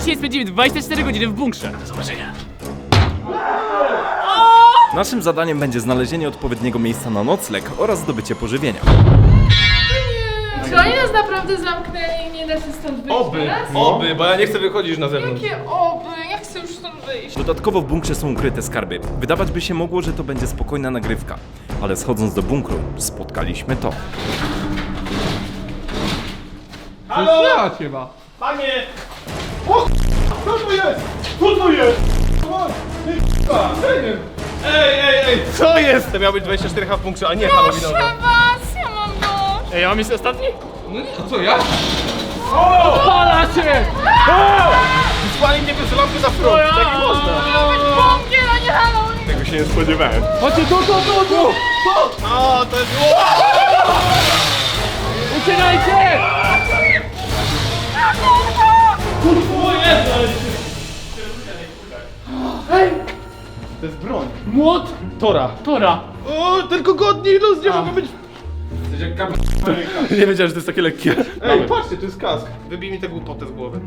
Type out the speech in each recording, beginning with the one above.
Dzisiaj spędzimy 24 godziny w bunkrze. Do zobaczenia. Naszym zadaniem będzie znalezienie odpowiedniego miejsca na nocleg oraz zdobycie pożywienia. Czy oni nas naprawdę zamknęli i nie da się stąd wyjść Oby, teraz? oby, bo ja nie chcę wychodzić na zewnątrz. Jakie oby? Ja chcę już stąd wyjść. Dodatkowo w bunkrze są ukryte skarby. Wydawać by się mogło, że to będzie spokojna nagrywka. Ale schodząc do bunkru, spotkaliśmy to. Halo! Panie! O! Co to jest? Co to jest? Ej, ej, ej, co jest? To miał być 24 h w bunkrze, a nie halloweenowe. Proszę was, ja mam dość. Ej, ja mam jeszcze ostatni? No nie, a co ja? Pala się! Wysłali mnie bez lampy za front, tak nie można. Miał być bunkier, a nie Halloween. Tego się nie spodziewałem. Chodźcie tu, tu, tu, tu! O, to jest... Uciekajcie! To jest broń. Młot Tora. Tora. O, tylko godni ludzie mogą być... Nie wiedziałem, że to jest takie lekkie. Ej, patrzcie, tu jest kask. Wybij mi tę głupotę z głowy.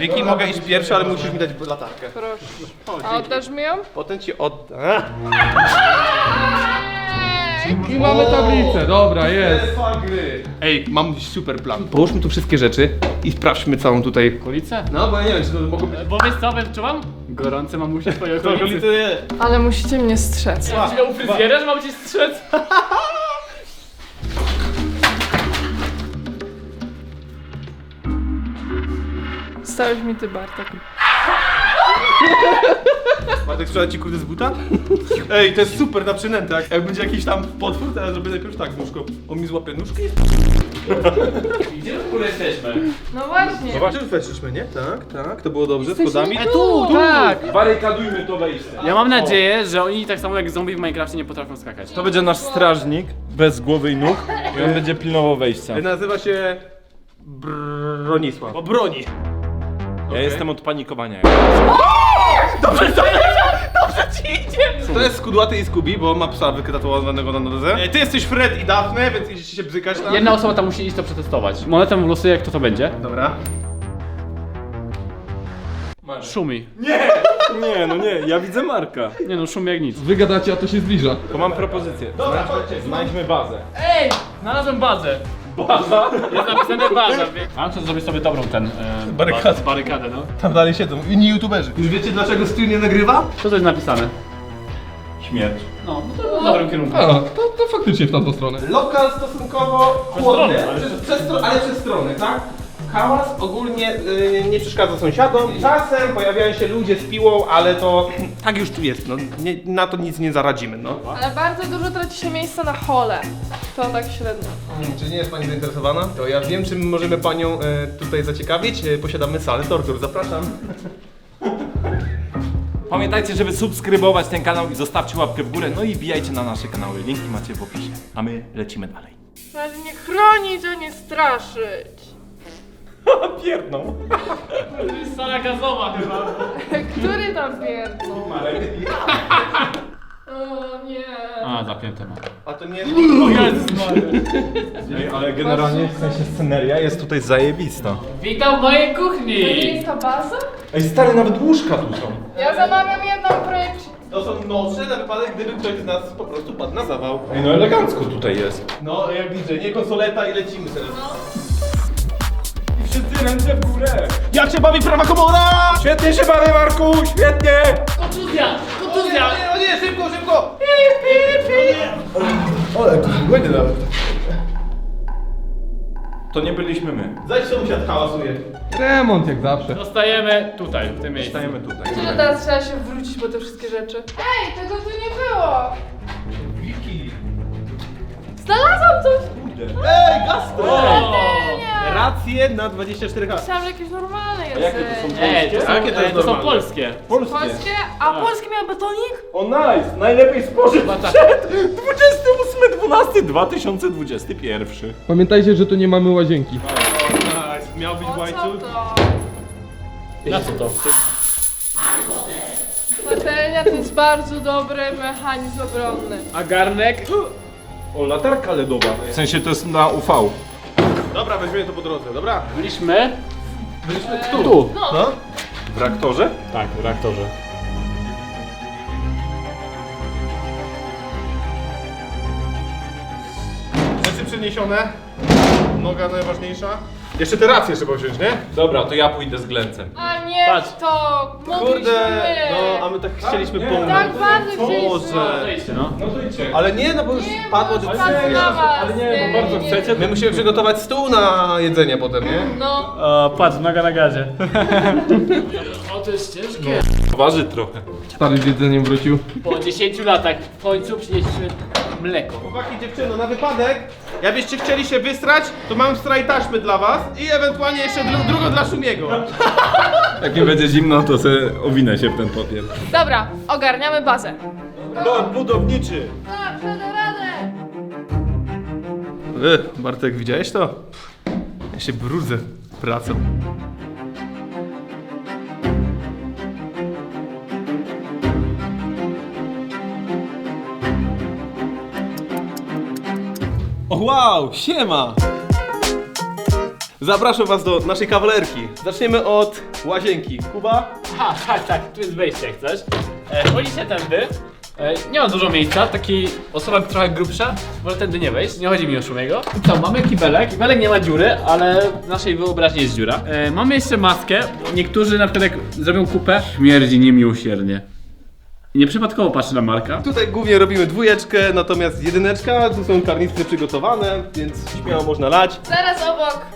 Wiki, mogę iść pierwszy, ale musisz mi dać latarkę. Proszę. A oddasz mi ją? Potem ci odda. I mamy tablicę, dobra, jest. gry. Ej, mam super plan. Połóżmy tu wszystkie rzeczy i sprawdźmy całą tutaj... Okolice? No, bo ja nie wiem, czy to mogą być... Bo wiesz co, wyczuwam? Gorące mamusie twoje To okolice. jest. Ale musicie mnie strzec. Ja u fryzjera, że mam cię strzec? Stałeś mi ty, Bartek. Bartek sprzeda ci kurde z buta? Ej, to jest super na przynętach. Jak będzie jakiś tam potwór, to ja zrobię najpierw tak z nóżką. On mi złapie nóżkę i... Gdzie w ogóle jesteśmy? No właśnie. Zobaczysz, weszliśmy, nie? Tak, tak. To było dobrze, schodami. E, tu, tak! Barykadujmy to wejście. Ja mam nadzieję, że oni tak samo jak zombie w Minecrafcie nie potrafią skakać. To będzie nasz strażnik, bez głowy i nóg. I on będzie pilnował wejścia. Nazywa się... Bronisław. O broni. Ja jestem od panikowania. To jest skudłaty i Skubi, bo ma psa wytatuowanego na nodze. E, Ty jesteś Fred i Daphne, więc idziecie się bzykać tam. Jedna osoba tam musi iść to przetestować. Monetę w losuje, kto to będzie. Dobra. Szumi. Nie, no nie, ja widzę Marka. Nie no, szumi jak nic. Wy gadacie, a to się zbliża. To mam propozycję. Znajdźmy, znajdźmy bazę. Ej! Znalazłem bazę. Baza? Jest napisane baza. Mam co zrobić sobie dobrą ten... E, Barykadę. ba- Barykadę, no. Tam dalej siedzą, inni youtuberzy. Już wiecie dlaczego stream nie nagrywa? Co to jest napisane? Śmierć. No, no to w dobrym kierunku. A, to, to faktycznie w tamtą stronę. Lokal stosunkowo chłodny, stronę, ale- przez, przez, stro- ale przez stronę, tak? Hałas ogólnie y, nie przeszkadza sąsiadom. Czasem pojawiają się ludzie z piłą, ale to tak już tu jest, no. Nie, na to nic nie zaradzimy, no. Ale bardzo dużo traci się miejsca na hole. To tak średnio. Mm, Czy nie jest Pani zainteresowana? To ja wiem, czym możemy Panią e, tutaj zaciekawić. E, posiadamy salę tortur, zapraszam. Pamiętajcie, żeby subskrybować ten kanał i zostawcie łapkę w górę. No i wbijajcie na nasze kanały. Linki macie w opisie. A my lecimy dalej. Należy nie chronić, a nie straszyć. Pierdną. To jest sala gazowa chyba. Który tam pierdnął? O nie. A, zapięte ma. A to nie... Ej, ale generalnie w sensie sceneria jest tutaj zajebista. Witam w mojej To nie kuchni! jest ta baza? Ej, stary, nawet łóżka tu są. Ja zamawiam jedną projekt. To są noce na wypadek, gdyby ktoś z nas po prostu padł na zawał. Ej, no elegancko tutaj jest. No, jak widzę, nie konsoleta i lecimy teraz. Wszyscy ręce w górę. Jak się bawi prawa komora? Świetnie się bawię, Marku, świetnie! Kontuzja! Kontuzja! O nie, o nie, szybko, szybko! Ale tu zgłędy nawet. To nie byliśmy my. Zaś sąsiad hałasuje. Remont jak zawsze. Zostajemy tutaj, w tym miejscu. Stajemy tutaj. Że teraz trzeba się wrócić po te wszystkie rzeczy. Ej, tego tu nie było! Wiki. Znalazłam coś! Ej, gastro! Nie! Racje na 24H. Myślałam, że jakieś normalne jest. jakie to są Ej, to są, Jakie to jest to są normalne? polskie. Polskie. Polskie? A polskie miał betonik? O nice! Najlepiej spożyć tak. przed 28.12.2021. Pamiętajcie, że tu nie mamy łazienki. Nice. Miał być O co łańcuch. to? Na co to? Patelnia to jest bardzo dobry mechanizm obronny. A garnek? O, latarka LEDowa. W sensie to jest na UV. Dobra, weźmiemy to po drodze, dobra? Byliśmy Byliśmy Tu. No. W reaktorze? Tak, w reaktorze. Rzeczy przeniesione. Noga najważniejsza. Jeszcze te racje trzeba wziąć, nie? Dobra, to ja pójdę z Glencem. A nie Patrz. to! Mogliśmy Kurde, no a my tak chcieliśmy pomóc. Tak bardzo chcieliśmy. Boże. Zejdźcie, no. No to idźcie. Ale nie, no bo już Nie, padła decyzja. padł na was. ale nie, bo bardzo chcecie, My musimy przygotować stół na jedzenie potem, nie? No. O, patrz, noga na gazie. o, to jest ciężkie. Waży trochę. Stary z jedzeniem wrócił. Po 10 latach w końcu przynieśliśmy mleko. Chłopaki, dziewczyno, na wypadek, jakbyście chcieli się wystrać, to mam straj taśmy dla was i ewentualnie jeszcze dru drugą dla Szumiego. Jak mi będzie zimno, to sobie owinę się w ten papier. Dobra, ogarniamy bazę. Dom budowniczy. Tak, będę radę. Wy, Bartek, widziałeś to? Ja się brudzę pracą. Wow, siema! Zapraszam was do naszej kawalerki. Zaczniemy od łazienki. Kuba? Aha, tak, tak, tu jest wejście jak coś. E, Chodzicie tędy. E, nie ma dużo miejsca, taki osoba trochę grubsza może tędy nie wejść, nie chodzi mi o Szumiego. I co, mamy kibelek, kibelek nie ma dziury, ale w naszej wyobraźni jest dziura. E, mamy jeszcze maskę, niektórzy na przykład jak zrobią kupę, śmierdzi niemiłosiernie. I nieprzypadkowo patrzy na Marka. Tutaj głównie robimy dwójeczkę, natomiast jedyneczka, tu są karnistry przygotowane, więc śmiało można lać. Zaraz obok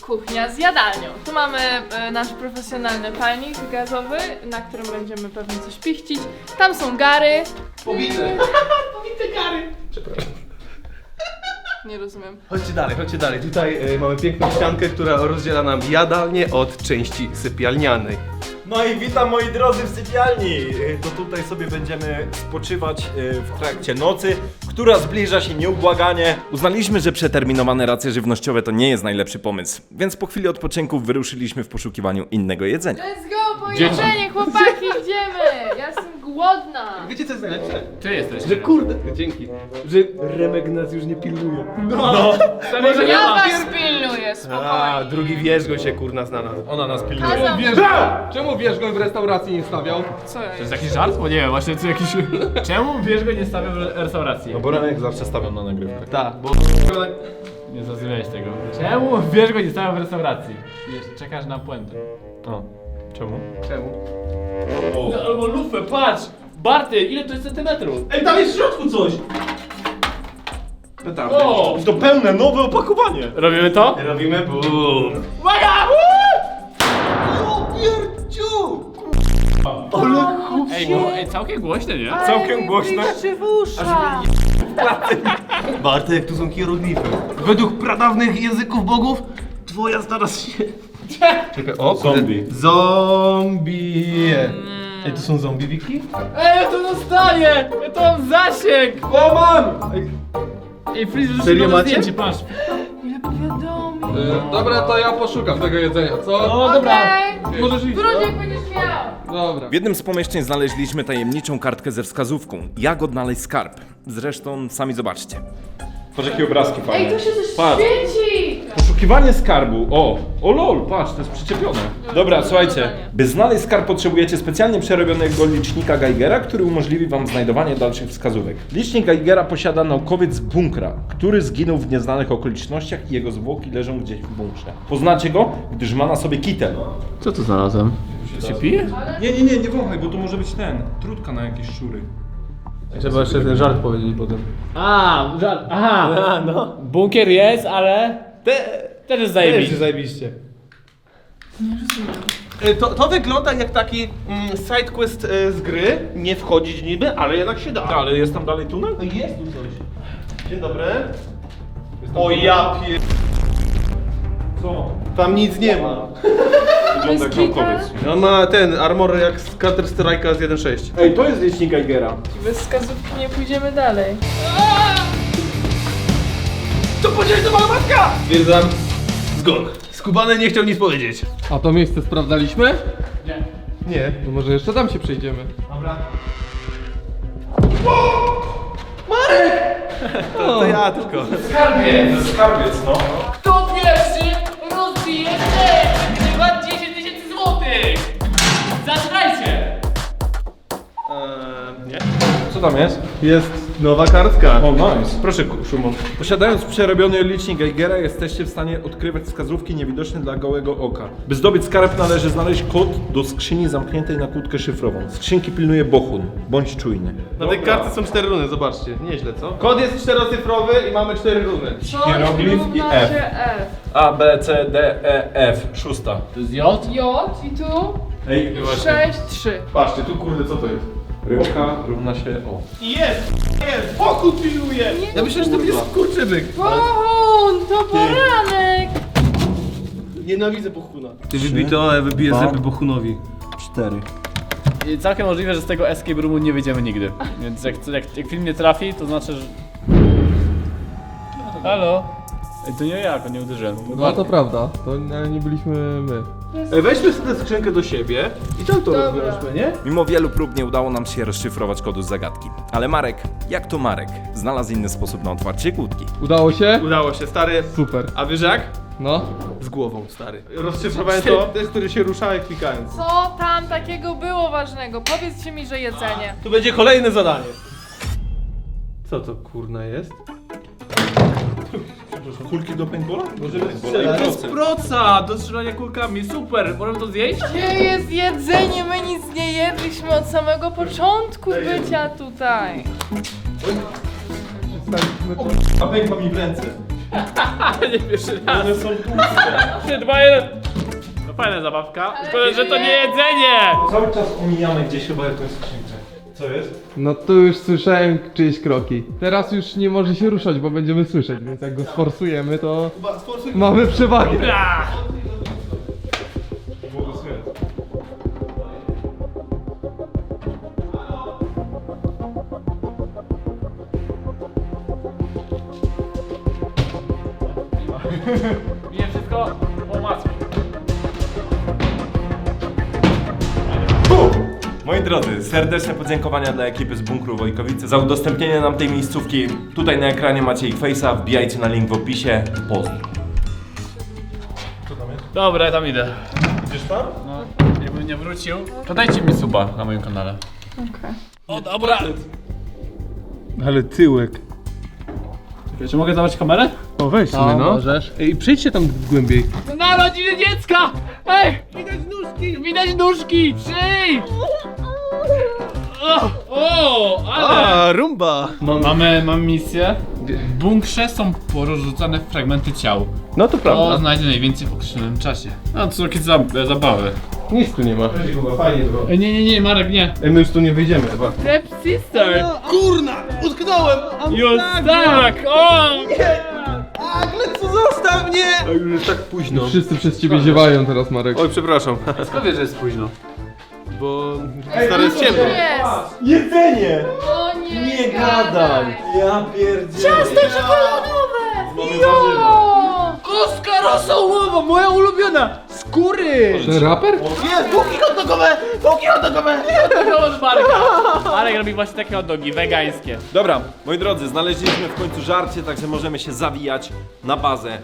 kuchnia z jadalnią. Tu mamy e, nasz profesjonalny palnik gazowy, na którym będziemy pewnie coś pichcić. Tam są gary. Pobite. Pobite gary. Nie rozumiem. Chodźcie dalej, chodźcie dalej. Tutaj e, mamy piękną ściankę, która rozdziela nam jadalnię od części sypialnianej. No i witam moi drodzy w sypialni. Y, To tutaj sobie będziemy spoczywać y, w trakcie nocy, która zbliża się nieubłaganie. Uznaliśmy, że przeterminowane racje żywnościowe to nie jest najlepszy pomysł, więc po chwili odpoczynku wyruszyliśmy w poszukiwaniu innego jedzenia. Let's go, po jedzenie, chłopaki, idziemy! Ja jestem głodna. Wiecie co jest najlepsze? Ty jesteś. Że kurde, dzięki, że Remek nas już nie pilnuje. Może nie Ja ma. Was pilnuję, A, spokojnie. drugi wierzgo się kurna znalazł. Ona nas pilnuje. Kazam. Wiesz, czemu wiesz go w restauracji nie stawiał? Co To jest? jakiś żart? Bo nie wiem, właśnie co jakiś... Czemu wiesz go nie stawiam w restauracji? No bo Remek zawsze stawiam na nagrywkę. Tak, bo Nie zrozumiałeś tego. Czemu wiesz go nie stawiam w restauracji? Wiesz, czekasz na puentę. O, czemu? czemu? No, albo lufę, patrz! Barty, ile to jest centymetrów? Ej, tam jest w środku coś! Pytam. O! To pełne, nowe opakowanie. Robimy to? Robimy boom. Uwaga! Ej, gło- ej, całkiem głośne, nie? Całkiem głośne. w usza. Bartek, tu są hieroglify. Według pradawnych języków bogów, twoja zaraz się... Czekaj, o, Zombie. Zombie. Ej, to są zombie wiki? Ej, ja to dostaję! Ja to mam zasięg! O, mam! Ej, Ej, Freeze, Serio Serio macie? zdjęcie, patrz. Ile powiadomień. E, dobra, to ja poszukam tego jedzenia, co? O, dobra. Okej. Możesz iść. Wróć jak będziesz miał. Dobra. W jednym z pomieszczeń znaleźliśmy tajemniczą kartkę ze wskazówką, jak odnaleźć skarb. Zresztą sami zobaczcie. Patrz jakie obrazki Ej, tu się coś świeci. Poszukiwanie skarbu. O, o lol, patrz, to jest przyczepione. Dobra, słuchajcie. By znaleźć skarb potrzebujecie specjalnie przerobionego licznika Geigera, który umożliwi wam znajdowanie dalszych wskazówek. Licznik Geigera posiada naukowiec z bunkra, który zginął w nieznanych okolicznościach i jego zwłoki leżą gdzieś w bunkrze. Poznacie go, gdyż ma na sobie kitel. Co tu znalazłem? To się pije? Nie, nie, nie, nie wąchaj, bo to może być ten, trudka na jakieś szury. Trzeba jeszcze ten żart powiedzieć potem. A, żart, aha. no. Bunkier jest, ale Te... też jest Zajebiście. zajebiście. E, To, to wygląda jak taki mm, side quest e, z gry. Nie wchodzić niby, ale jednak się da. Ale jest tam dalej tunel? No jest tu coś. Dzień dobry. O ja pier... Co? Tam nic nie ma. Wygląda jak Bez naukowiec. On ma ten armor jak z Counter Strike'a z 1.6. Ej, to jest licznik Geigera. Bez wskazówki nie pójdziemy dalej. To powiedziałeś do matka! Stwierdzam zgon. Skubany nie chciał nic powiedzieć. A to miejsce sprawdzaliśmy? Nie. Nie. To może jeszcze tam się przejdziemy. Dobra. To, to ja tylko. Skarbie, skarbiec, no. Kto pierwszy rozbije te? Wygrywa 10 Zaczynajcie! Eee, nie. Co tam jest? Jest nowa kartka. O, nice. Proszę, Szumon. Posiadając przerobiony licznik Geigera jesteście w stanie odkrywać wskazówki niewidoczne dla gołego oka. By zdobyć skarb należy znaleźć kod do skrzyni zamkniętej na kłódkę szyfrową. Skrzynki pilnuje Bohun. Bądź czujny. Na tej kartce są cztery runy, zobaczcie. Nieźle, co? Kod jest czterocyfrowy i mamy cztery runy. Hieroglif i równa F. się F? A, B, C, D, E, F. Szósta. To jest J? J i tu Ej, 6, 3. Patrzcie, tu kurde, co to jest? Rybka równa się O. Jest! Jest! Pokój pilnuje! Ja myślę, że to jest skurczybyk. Pohun, to poranek! Nienawidzę Bohuna. Ty wybij to, a ja wybiję dwa, zęby Bohunowi. Cztery. I całkiem możliwe, że z tego escape roomu nie wyjdziemy nigdy. Więc jak, jak, jak film nie trafi, to znaczy, że... Halo? Ej, to nie ja, jako nie uderzyłem. No to prawda, to ale nie byliśmy my. Ej, weźmy sobie tę skrzynkę do siebie i tam to rozwiążmy, nie? Mimo wielu prób nie udało nam się rozszyfrować kodu z zagadki. Ale Marek, jak to Marek, znalazł inny sposób na otwarcie kłódki. Udało się? Udało się, stary. Super. A wiesz jak? No. Z głową, stary. Rozszyfrowałem to, ten, który się ruszał klikając. Co tam takiego było ważnego? Powiedzcie mi, że jedzenie. Tu będzie kolejne zadanie. Co to kurna jest? Kulki do paintballa? To jest proca do strzelania kulkami, super, możemy to zjeść? Gdzie jest jedzenie? My nic nie jedliśmy od samego początku bycia tutaj. A pękła mi w ręce. nie pierwszy raz. One są puste. 3, 2, 1. No fajna zabawka. Szkoda, że to nie jedzenie! Cały czas omijamy gdzieś chyba jakąś skrzynkę. Co jest? No tu już słyszałem czyjeś kroki. Teraz już nie może się ruszać, bo będziemy słyszeć, więc jak go sforsujemy, to mamy przewagę. Bla! drodzy, serdeczne podziękowania dla ekipy z Bunkru Wojkowice za udostępnienie nam tej miejscówki. Tutaj na ekranie macie ich face'a, wbijajcie na link w opisie. Pozdro. Dobra, ja tam idę. Idziesz tam? No, jakbym nie wrócił, to dajcie mi suba na moim kanale. Okej. O, dobra! Ale tyłek. Czy mogę zabrać kamerę? O, weź sobie, no. możesz. Ej, przejdźcie tam głębiej. Narodziny dziecka! Ej! Widać nóżki! Widać nóżki! Przyjdź! O, o ale... A, rumba! Mamy, mamy misję. W bunkrze są porozrzucane fragmenty ciał. No to To prawda. znajdzie najwięcej w określonym czasie. No to są jakieś zab- zabawy. Nic tu nie ma. Fajnie to. Ej, nie, nie, nie, Marek, nie. Ej, my już tu nie wyjdziemy chyba. Step sister! Kurna! Utknąłem! Już tak! O! Co zostaw mnie! A już jest tak późno. Wszyscy przez ciebie ziewają teraz, Marek. Oj, przepraszam. Skąd wiesz, że jest późno? Bo stary jest ciemno. Jest! Jedzenie! O nie, gadaj! Ja pierdzielę! Ciasto czekoladowe! Mamy Jo! Koska rosołowa, moja ulubiona! Skóry! Ten raper? Od Marka. Marek robi właśnie takie hot dogi, wegańskie. Dobra, moi drodzy, znaleźliśmy w końcu żarcie, także możemy się zawijać na bazę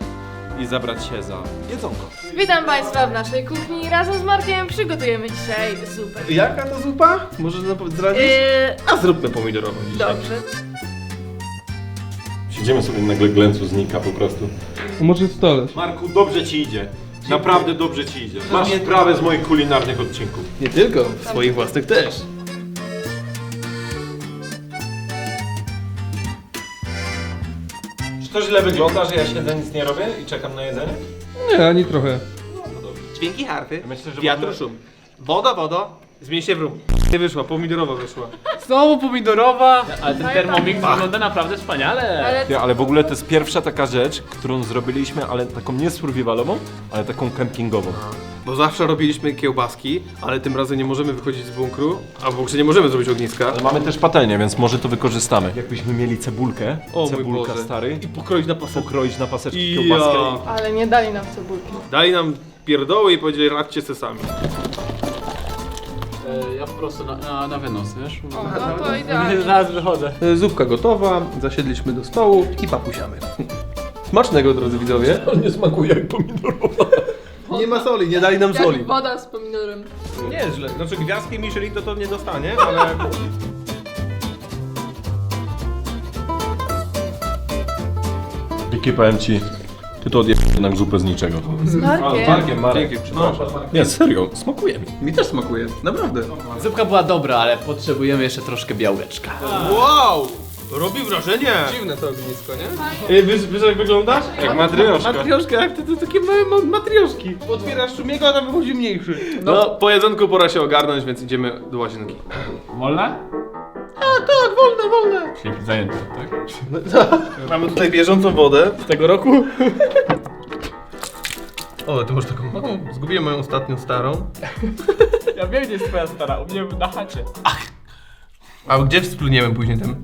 i zabrać się za jedzonko. Witam Państwa w naszej kuchni. Razem z Markiem przygotujemy dzisiaj zupę. Jaka to zupa? Może nam zdradzić? Yy, A zróbmy pomidorową dzisiaj. dobrze. Siedzimy sobie nagle glęcu znika po prostu. Może stole. Marku, dobrze ci idzie. Naprawdę dobrze ci idzie. Masz sprawę z moich kulinarnych odcinków. Nie tylko, swoich własnych też. To źle wygląda, że ja siedzę, nic nie robię i czekam na jedzenie? Nie, ani trochę. Dźwięki harfy, Myślę, że wiatru w ogóle- szum. Woda, woda, zmień się w rum. Nie wyszła, pomidorowa wyszła. Znowu pomidorowa. Ale ten pizza. wygląda naprawdę wspaniale. Ale Ja, ale w ogóle to jest pierwsza taka rzecz, którą zrobiliśmy, ale taką nie survivalową, ale taką kempingową. Bo zawsze robiliśmy kiełbaski, ale tym razem nie możemy wychodzić z bunkru, a w bunkrze nie możemy zrobić ogniska. Ale mamy też patelnię, więc może to wykorzystamy. Jakbyśmy mieli cebulkę, O mój cebulka Boże. stary, I pokroić na pasek. pokroić na paseczki Ja. kiełbaskę Ale nie dali nam cebulki. Dali nam pierdoły i powiedzieli radźcie se sami. E, Ja po prostu na, na, na wynos, wiesz? O, no to idealnie. Zaraz wychodzę. E, Zupka gotowa, zasiedliśmy do stołu i papusiamy. Smacznego, drodzy widzowie. On nie smakuje jak pomidorowa. Nie ma soli, nie dali nam soli. Jak woda z pomidorem. Nieźle. Znaczy gwiazdki Michelin to to nie dostanie, ale... Jakie powiem ci, ty to odjesz jednak zupę z niczego. Z Markiem. Markiem, Marek. przepraszam. Nie, serio, smakuje mi. Mi też smakuje, naprawdę. Zupka była dobra, ale potrzebujemy jeszcze troszkę białeczka. Wow! Robi wrażenie! Dziwne to ognisko, nie? Wiesz, wiesz jak wyglądasz? Jak matrioszka. Matrioszka, jak ty to takie małe ma- matrioszki. Otwierasz szumiego, a tam wychodzi mniejszy. No, po jedzonku pora się ogarnąć, więc idziemy do łazienki. Wolne? A tak, wolne, wolne. Czyli zajęte, tak? Mamy tutaj bieżącą wodę z tego roku. O, ty masz taką małą. Zgubiłem moją ostatnią starą. Ja wiem, gdzie jest twoja stara, u mnie na chacie. A gdzie wspólniemy później tym?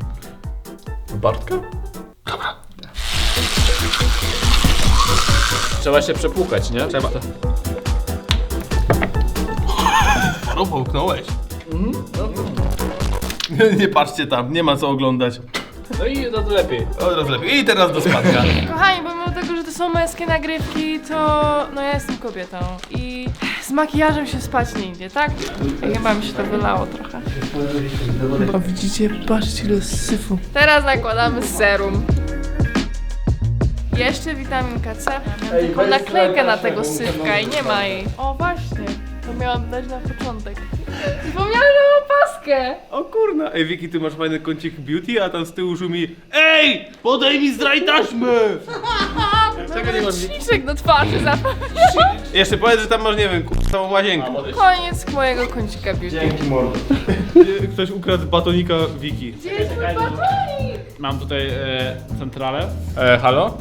Bartka? Trzeba się przepłukać, nie? Trzeba. No, połknąłeś. Nie patrzcie tam, nie ma co oglądać. No i no to lepiej. Od razu lepiej. I teraz do spadka. Kochani, pomimo tego, że to są męskie nagrywki, to no ja jestem kobietą i z makijażem się spać nie idzie, tak? I chyba mi się to wylało trochę. A widzicie, patrzcie ile syfu. Teraz nakładamy serum. Jeszcze witaminka C. Miałam taką naklejkę na tego sypka i nie ma jej. O właśnie, to miałam dać na początek. Zapomniałam, że mam paskę. O kurna. Ej, Wiki, ty masz fajny kącik beauty, a tam z tyłu szumi Ej, podaj mi zdraj taśmę! Czego nie masz? Śliczek do twarzy zapomniałam. Jeszcze powiedz, że tam masz, nie wiem, całą łazienkę. Koniec mojego kącika beauty. Ktoś ukradł batonika Wiki. Gdzie jest mój batonik? Mam tutaj e, centralę. E, halo?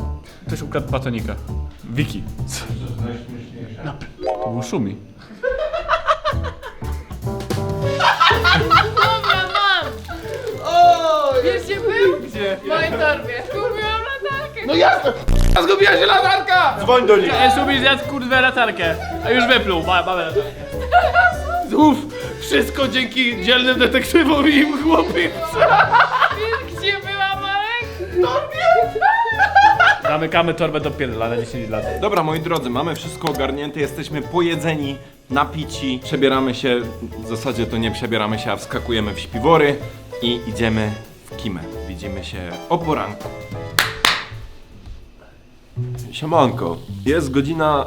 Ktoś ukradł batonika. Wiki. To był Szumi. Gdzie? W mojej torbie. Kupiłam latarkę. No jasne! A zgubiła się latarka! Dzwoń do nich. E, Szumi zjadł kurwę latarkę. A już wypluł, ma, mamy latarkę. Znów wszystko dzięki dzielnym detektywom i im chłopie. Wiesz gdzie była Marek? Zamykamy torbę do pierdla na 10 lat. Dobra, moi drodzy, mamy wszystko ogarnięte, jesteśmy pojedzeni, napici, przebieramy się, w zasadzie to nie przebieramy się, a wskakujemy w śpiwory i idziemy w kimę. Widzimy się o poranku. Siemanko, jest godzina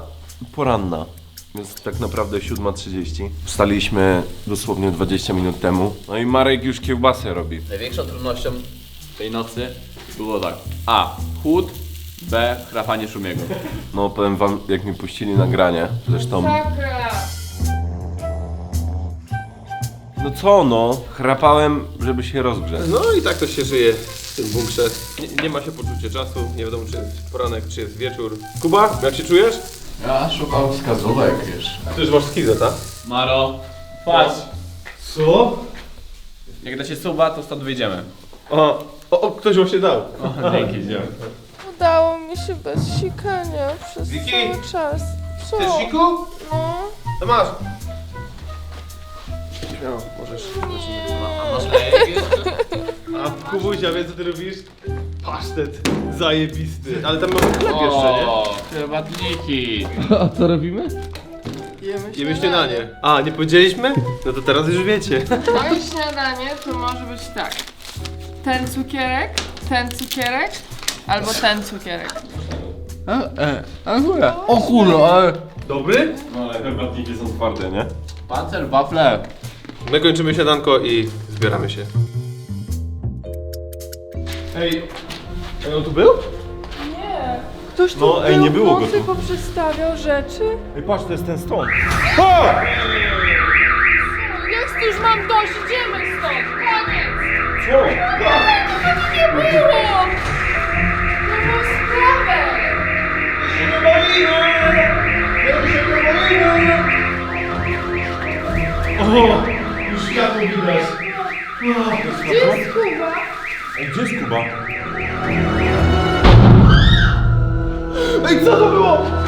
poranna, jest tak naprawdę 7.30. Wstaliśmy dosłownie 20 minut temu, no i Marek już kiełbasę robi. Największą trudnością tej nocy było tak. A. Chłód. B. Chrapanie Szumiego. No powiem wam, jak mi puścili nagranie, zresztą... Sakra. No co no, chrapałem, żeby się rozgrzeć. No i tak to się żyje w tym bunkrze. Nie, nie ma się poczucia czasu, nie wiadomo czy jest poranek, czy jest wieczór. Kuba, jak się czujesz? Ja szukam wskazówek, wiesz. Ty już masz skizę, tak? Maro, patrz. Co? Jak da się suba, to stąd wyjdziemy. O, o, o ktoś właśnie dał. O, dzięki, idziemy. Udało mi się bez sikania przez Wiki? cały czas. Co? Chcesz siku? No. To masz. Śmiało, możesz. A Kubusia, wie co ty robisz? Pasztet zajebisty. Ale tam mamy chleb jeszcze, nie? O, te batniki. A co robimy? Jemy Jemy śniadanie. A, nie powiedzieliśmy? No to teraz już wiecie. Moje śniadanie to może być tak. Ten cukierek, ten cukierek, albo ten cukierek. O kurwa, ale... Dobry? No ale herbatniki są twarde, nie? Pancer, wafle. My kończymy śniadanko i zbieramy się. Ej, ej, on tu był? Nie. Ktoś tu No, ej, nie było w go nocy tu. poprzestawiał rzeczy. Ej, patrz, to jest ten stąd. Jest, już mam dość, idziemy stąd, koniec. Co? Nie było. To było sprawę. Już światło widać. Gdzie jest Kuba? Ej, gdzie jest Kuba? Ej, co to było?